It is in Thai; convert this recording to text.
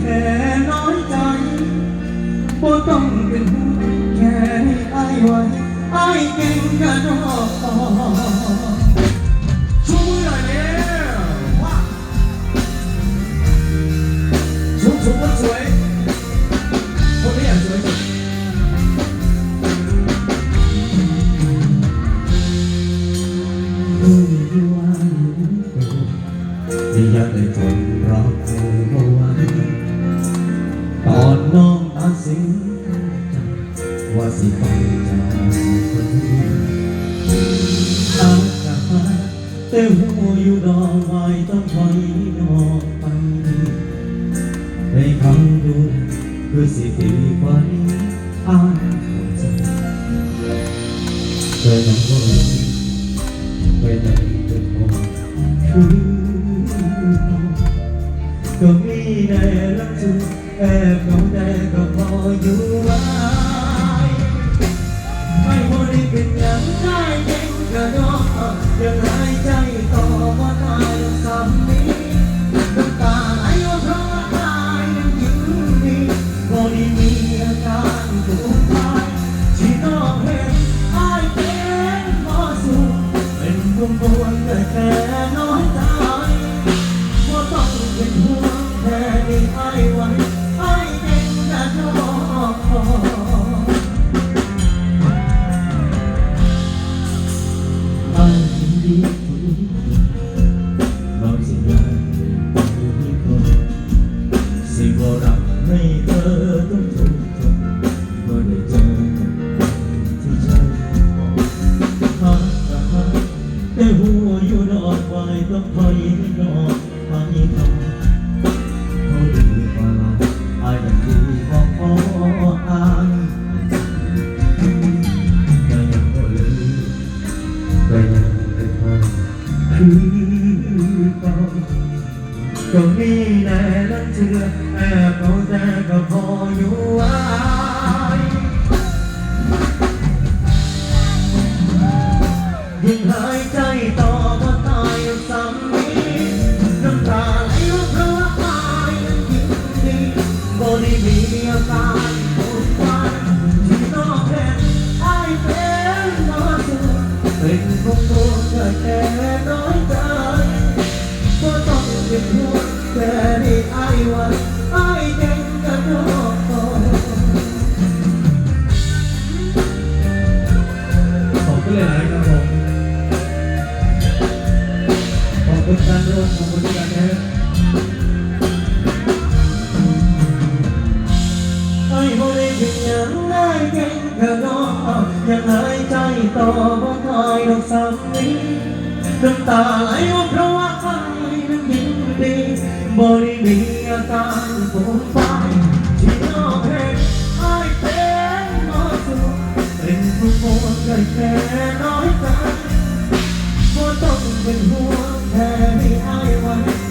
แค่น้อยใจบ่ต้องเป็นห่วงแค่ให้อายไว้อายเก่งกันดอชูมือหน่อยเนี่ยว่าชูชูคนสวยคนนี้อยากสวยสุดรู้อยู่ว่าที่อยากได้ทนรอเธอาไว้ น้องตัดสินใจว่าสิไปจากคนนี้อากาศแต่หัวอยู่ดอกไม้ต้องถอยนอกไปให้คำดูคือสิดีกว่านี้อายเข้าใจเคยนั่งก็รู้เคยนั่งก็พอคือเราก็มีในรักจู แอบเหงาแต่ก็พออยู่ไว้ไม่พอได้เป็นอย่างได้เองกระดอกยังหายใจต่อว่าตายสำนี้ คือเก่าก็มีนายนั้นเชื่อแอบเอาแต่ก็พ ยังหายใจต่อบ่คอยดอกซ้ำนี้น้ำตาไหลว่าเพราะ บริมีอาการปวดใจที่น้องเห็นไอ้เป็นมาสูเป็นผู้ปวดใจแค่น้อยใจก็ต้องเป็นห่วงแค่ให้ไอ้ไว้